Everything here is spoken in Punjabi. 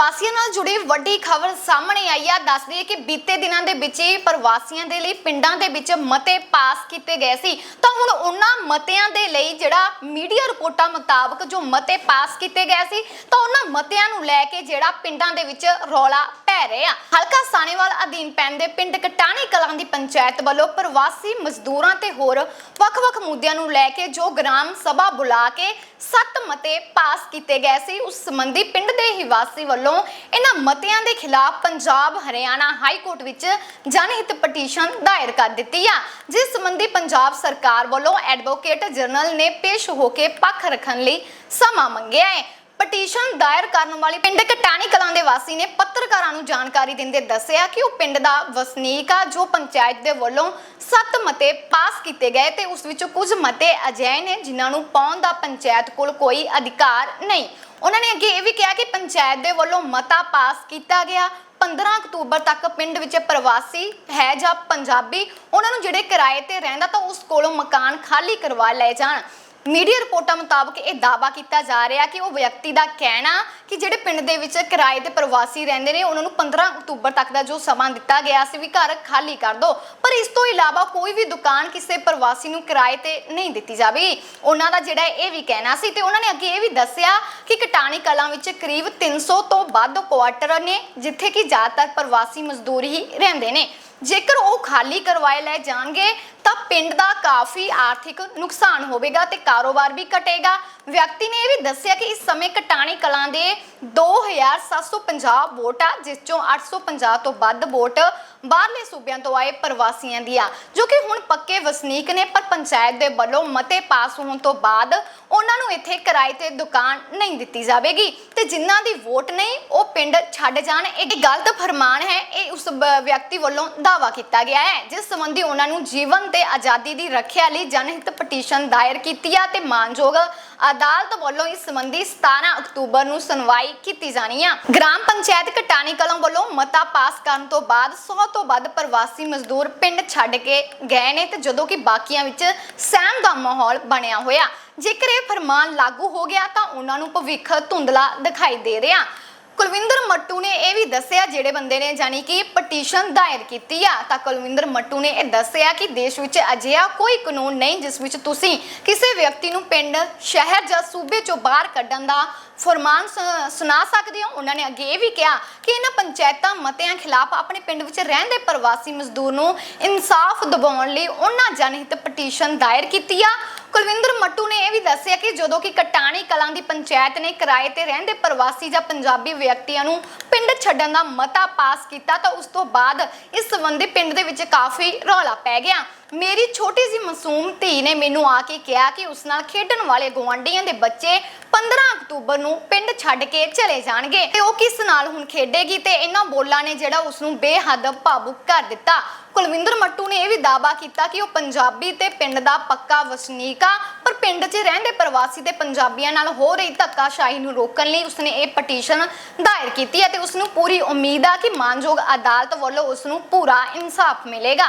ਪ੍ਰਵਾਸੀਆਂ ਨਾਲ ਜੁੜੀ ਵੱਡੀ ਖਬਰ ਸਾਹਮਣੇ ਆਈ ਆ। ਦੱਸਦੀ ਹੈ ਕਿ ਬੀਤੇ ਦਿਨਾਂ ਦੇ ਵਿੱਚ ਹੀ ਪ੍ਰਵਾਸੀਆਂ ਦੇ ਲਈ ਪਿੰਡਾਂ ਦੇ ਵਿੱਚ ਮਤੇ ਪਾਸ ਕੀਤੇ ਗਏ ਸੀ। ਤਾਂ ਹੁਣ ਉਹਨਾਂ ਮਤਿਆਂ ਦੇ ਲਈ ਜਿਹੜਾ ਮੀਡੀਆ ਰਿਪੋਰਟਾਂ ਮੁਤਾਬਕ ਜੋ ਮਤੇ ਪਾਸ ਕੀਤੇ ਗਏ ਸੀ, ਤਾਂ ਉਹਨਾਂ ਮਤਿਆਂ ਨੂੰ ਲੈ ਕੇ ਜਿਹੜਾ ਪਿੰਡਾਂ ਦੇ ਵਿੱਚ ਰੌਲਾ ਪੈ ਰਿਹਾ ਹਲਕਾ ਸਾਣੇਵਾਲ ਅਧੀਨ ਪੈਣ ਦੇ ਪਿੰਡ ਕਟਾਣੀ ਕਲਾਂ ਦੀ ਪੰਚਾਇਤ ਵੱਲੋਂ ਪ੍ਰਵਾਸੀ ਮਜ਼ਦੂਰਾਂ ਤੇ ਹੋਰ ਵੱਖ-ਵੱਖ ਮੁੱਦਿਆਂ ਨੂੰ ਲੈ ਕੇ ਜੋ ਗ੍ਰਾਮ ਸਭਾ ਬੁਲਾ ਕੇ ਸੱਤ ਮਤੇ ਪਾਸ ਕੀਤੇ ਗਏ ਸੀ, ਉਸ ਸੰਬੰਧੀ ਪਿੰਡ ਦੇ ਹੀ ਵਾਸੀ ਵੱਲੋਂ ਇਹਨਾਂ ਮਤਿਆਂ ਦੇ ਖਿਲਾਫ ਪੰਜਾਬ ਹਰਿਆਣਾ ਹਾਈ ਕੋਰਟ ਵਿੱਚ ਜਨਹਿਤ ਪਟੀਸ਼ਨ ਦਾਇਰ ਕਰ ਦਿੱਤੀ ਆ, ਜਿਸ ਸੰਬੰਧੀ ਪੰਜਾਬ ਸਰਕਾਰ ਵੱਲੋਂ ਐਡਵੋਕੇਟ ਜਨਰਲ ਨੇ ਪੇਸ਼ ਹੋ ਕੇ ਪੱਖ ਰੱਖਣ ਲਈ ਸਮਾਂ ਮੰਗਿਆ ਹੈ। ਪਟੀਸ਼ਨ ਦਾਇਰ ਕਰਨ ਵਾਲੀ ਪਿੰਡ ਕਟਾਣੀ ਕਲਾਂ ਦੇ ਵਾਸੀ ਨੇ ਪੱਤਰਕਾਰਾਂ ਨੂੰ ਜਾਣਕਾਰੀ ਦਿੰਦੇ ਦੱਸਿਆ ਕਿ ਉਹ ਪਿੰਡ ਦਾ ਵਸਨੀਕ ਆ, ਜੋ ਪੰਚਾਇਤ ਦੇ ਵੱਲੋਂ ਸੱਤ ਮਤੇ ਪਾਸ ਕੀਤੇ ਗਏ ਤੇ ਉਸ ਵਿੱਚੋਂ ਕੁਝ ਮਤੇ ਅਜਿਹੇ ਨੇ ਜਿਨ੍ਹਾਂ ਨੂੰ ਪਾਉਣ ਦਾ ਪੰਚਾਇਤ ਕੋਲ ਕੋਈ ਅਧਿਕਾਰ ਨਹੀਂ। ਉਹਨਾਂ ਨੇ ਅੱਗੇ ਇਹ ਵੀ ਕਿਹਾ ਕਿ ਪੰਚਾਇਤ ਦੇ ਵੱਲੋਂ ਮਤਾ ਪਾਸ ਕੀਤਾ ਗਿਆ। 15 ਅਕਤੂਬਰ ਤੱਕ ਪਿੰਡ ਵਿੱਚ ਪ੍ਰਵਾਸੀ ਹੈ ਜਾਂ ਪੰਜਾਬੀ, ਉਹਨਾਂ ਨੂੰ ਜਿਹੜੇ ਕਿਰਾਏ ਤੇ ਰਹਿੰਦਾ ਤਾਂ ਉਸ ਕੋਲੋਂ ਮਕਾਨ ਖਾਲੀ ਕਰਵਾ ਲਏ ਜਾਣ। ਮੀਡੀਆ ਰਿਪੋਰਟਾਂ ਮੁਤਾਬਕ ਇਹ ਦਾਅਵਾ ਕੀਤਾ ਜਾ ਰਿਹਾ ਕਿ ਉਹ ਵਿਅਕਤੀ ਦਾ ਕਹਿਣਾ ਕਿ ਜਿਹੜੇ ਪਿੰਡ ਦੇ ਵਿੱਚ ਕਿਰਾਏ ਤੇ ਪ੍ਰਵਾਸੀ ਰਹਿੰਦੇ ਨੇ, ਉਹਨਾਂ ਨੂੰ 15 ਅਕਤੂਬਰ ਤੱਕ ਦਾ ਜੋ ਸਮਾਂ ਦਿੱਤਾ ਗਿਆ ਸੀ ਵੀ ਘਰ ਖਾਲੀ ਕਰ ਦਿਓ ਪਰ ਇਸ ਤੋਂ ਇਲਾਵਾ ਕੋਈ ਵੀ ਦੁਕਾਨ ਕਿਸੇ ਪ੍ਰਵਾਸੀ ਨੂੰ ਕਿਰਾਏ ਤੇ ਨਹੀਂ ਦਿੱਤੀ ਜਾਵੇਗੀ। ਉਹਨਾਂ ਦਾ ਜਿਹੜਾ ਇਹ ਵੀ ਕਹਿਣਾ ਸੀ ਤੇ ਉਹਨਾਂ ਨੇ ਅੱਗੇ ਇਹ ਵੀ ਦੱਸਿਆ ਕਿ ਕਟਾਣੀ ਕਲਾਂ ਵਿੱਚ ਕਰੀਬ 300 ਤੋਂ ਵੱਧ ਕੁਆਟਰ ਨੇ, ਜਿੱਥੇ ਕਿ ਜ਼ਿਆਦਾਤਰ ਪ੍ਰਵਾਸੀ ਮਜ਼ਦੂਰ ਹੀ ਰਹਿੰਦੇ ਨੇ। ਜੇਕਰ ਉਹ ਖਾਲੀ ਕਰਵਾਏ ਲੈ ਜਾਣਗੇ ਤਾਂ ਪਿੰਡ ਦਾ ਕਾਫੀ ਆਰਥਿਕ ਨੁਕਸਾਨ ਹੋਵੇਗਾ ਤੇ ਕਾਰੋਬਾਰ ਵੀ ਘਟੇਗਾ। ਵਿਅਕਤੀ ਨੇ ਇਹ ਵੀ ਦੱਸਿਆ ਕਿ ਇਸ ਸਮੇਂ ਕਟਾਣੀ ਕਲਾਂ ਦੇ 2750 ਵੋਟ ਆ, ਜਿਸ ਚੋਂ 850 ਤੋਂ ਵੱਧ ਵੋਟ ਬਾਹਰਲੇ ਸੂਬਿਆਂ ਤੋਂ ਆਏ ਪ੍ਰਵਾਸੀਆਂ ਦੀ ਆ, ਜੋ ਕਿ ਹੁਣ ਪੱਕੇ ਵਸਨੀਕ ਨੇ, ਪਰ ਪੰਚਾਇਤ ਦੇ ਵੱਲੋਂ ਮਤੇ ਪਾਸ ਹੋਣ ਤੋਂ ਬਾਅਦ ਉਹਨਾਂ ਨੂੰ ਇੱਥੇ ਕਿਰਾਏ ਤੇ ਦੁਕਾਨ ਨਹੀਂ ਦਿੱਤੀ ਜਾਵੇਗੀ। ਤੇ ਜਿਨ੍ਹਾਂ ਦੀ ਵੋਟ ਨਹੀਂ, ਉਹ ਪਿੰਡ ਛੱਡ ਜਾਣ। ਇਹ ਗਲਤ ਫਰਮਾਨ ਹੈ, ਇਹ ਉਸ ਵਿਅਕਤੀ ਵੱਲੋਂ ਦਾਵਾ ਕੀਤਾ ਗਿਆ ਹੈ, ਜਿਸ ਸੰਬੰਧੀ ਉਹਨਾਂ ਨੂੰ ਜੀਵਨ ਤੇ ਆਜ਼ਾਦੀ ਦੀ ਰੱਖਿਆ ਲਈ ਜਨਹਿਤ ਪਟੀਸ਼ਨ ਦਾਇਰ ਕੀਤੀ ਆ ਤੇ ਮਾਨਯੋਗ ਅਦਾਲਤ ਵੱਲੋਂ ਇਸ ਸੰਬੰਧੀ 17 ਅਕਤੂਬਰ ਨੂੰ ਸੁਣਵਾਈ ਕੀਤੀ ਜਾਣੀ ਆ। ਗ੍ਰਾਮ ਪੰਚਾਇਤ ਕਟਾਣੀ ਕਲਾਂ ਵੱਲੋਂ ਮਤਾ ਪਾਸ ਕਰਨ ਤੋਂ ਬਾਅਦ 100 ਤੋਂ ਵੱਧ ਪ੍ਰਵਾਸੀ ਮਜ਼ਦੂਰ ਪਿੰਡ ਛੱਡ ਕੇ ਗਏ ਨੇ ਤੇ ਜਦੋਂ ਕਿ ਬਾਕੀਆਂ ਵਿੱਚ ਸਹਿਮ ਦਾ ਮਾਹੌਲ ਬਣਿਆ ਹੋਇਆ। ਜੇਕਰ ਇਹ ਫਰਮਾਨ ਲਾਗੂ ਹੋ ਗਿਆ ਤਾਂ ਉਹਨਾਂ ਨੂੰ ਭਵਿੱਖ ਧੁੰਦਲਾ ਦਿਖਾਈ ਦੇ ਰਿਹਾ। ਕੁਲਵਿੰਦਰ ਮੱਟੂ ਨੇ ਇਹ ਵੀ ਦੱਸਿਆ, ਜਿਹੜੇ ਬੰਦੇ ਨੇ ਜਾਨੀ ਕਿ ਪਟੀਸ਼ਨ ਦਾਇਰ ਕੀਤੀ ਆ, ਤਾਂ ਕੁਲਵਿੰਦਰ ਮੱਟੂ ਨੇ ਇਹ ਦੱਸਿਆ ਕਿ ਦੇਸ਼ ਵਿੱਚ ਅਜਿਹਾ ਕੋਈ ਕਾਨੂੰਨ ਨਹੀਂ, ਜਿਸ ਵਿੱਚ ਤੁਸੀਂ ਕਿਸੇ ਵਿਅਕਤੀ ਨੂੰ ਪਿੰਡ, ਸ਼ਹਿਰ ਜਾਂ ਸੂਬੇ ਚੋਂ ਬਾਹਰ ਕੱਢਣ ਦਾ ਫਰਮਾਨ ਸੁਣਾ ਸਕਦੇ ਹੋ? ਉਹਨਾਂ ਨੇ ਅੱਗੇ ਇਹ ਵੀ ਕਿਹਾ ਕਿ ਇਹਨਾਂ ਪੰਚਾਇਤਾਂ ਮਤਿਆਂ ਖਿਲਾਫ ਆਪਣੇ ਪਿੰਡ ਵਿੱਚ ਰਹਿੰਦੇ ਪ੍ਰਵਾਸੀ ਮਜ਼ਦੂਰ ਨੂੰ ਇਨਸਾਫ ਦਿਵਾਉਣ ਲਈ ਉਹਨਾਂ ਜਨਹਿਤ ਪਟੀਸ਼ਨ ਦਾਇਰ ਕੀਤੀ ਆ। ਕੁਲਵਿੰਦਰ ਮੱਟੂ ਨੇ ਇਹ ਵੀ ਦੱਸਿਆ ਕਿ ਜਦੋਂ ਕਿ ਕਟਾਣੀ ਕਲਾਂ ਦੀ ਪੰਚਾਇਤ ਨੇ ਕਿਰਾਏ ਤੇ ਰਹਿੰਦੇ ਪ੍ਰਵਾਸੀ ਜਾਂ ਪੰਜਾਬੀ ਵਿਅਕਤੀਆਂ ਨੂੰ ਪਿੰਡ ਛੱਡਣ ਦਾ ਮਤਾ ਪਾਸ ਕੀਤਾ, ਤਾਂ ਉਸ ਤੋਂ ਬਾਅਦ ਇਸ ਸੰਬੰਧੀ ਪਿੰਡ ਦੇ ਵਿੱਚ ਕਾਫੀ ਰੌਲਾ ਪੈ ਗਿਆ। ਮੇਰੀ ਛੋਟੀ ਜਿਹੀ ਮਾਸੂਮ ਧੀ ਨੇ ਮੈਨੂੰ ਆ ਕੇ ਕਿਹਾ ਕਿ ਉਸ ਨਾਲ ਖੇਡਣ ਵਾਲੇ ਗੁਆਂਢੀਆਂ ਦੇ ਬੱਚੇ 15 ਅਕਤੂਬਰ ਨੂੰ ਪਿੰਡ ਛੱਡ ਕੇ ਚਲੇ ਜਾਣਗੇ ਤੇ ਉਹ ਕਿਸ ਨਾਲ ਹੁਣ ਖੇਡੇਗੀ ਤੇ ਇਹਨਾਂ ਬੋਲਾਂ ਨੇ ਜਿਹੜਾ ਉਸ ਨੂੰ ਬੇਹੱਦ ਭਾਵੁਕ ਕਰ ਦਿੱਤਾ। ਕੁਲਵਿੰਦਰ ਮੱਟੂ ਨੇ ਇਹ ਵੀ ਦਾਅਵਾ ਕੀਤਾ ਕਿ ਉਹ ਪੰਜਾਬੀ ਤੇ ਪਿੰਡ ਦਾ ਪੱਕਾ ਵਸਨੀਕ ਆ, ਪਰ ਪਿੰਡ 'ਚ ਰਹਿੰਦੇ ਪ੍ਰਵਾਸੀ ਤੇ ਪੰਜਾਬੀਆਂ ਨਾਲ ਹੋ ਰਹੀ ਧੱਕਾਸ਼ਾਹੀ ਨੂੰ ਰੋਕਣ ਲਈ ਉਸਨੇ ਇਹ ਪਟੀਸ਼ਨ ਦਾਇਰ ਕੀਤੀ ਹੈ ਤੇ ਉਸ ਨੂੰ ਪੂਰੀ ਉਮੀਦ ਆ ਕਿ ਮਾਨਯੋਗ ਅਦਾਲਤ ਵੱਲੋਂ ਉਸ ਨੂੰ ਪੂਰਾ ਇਨਸਾਫ ਮਿਲੇਗਾ।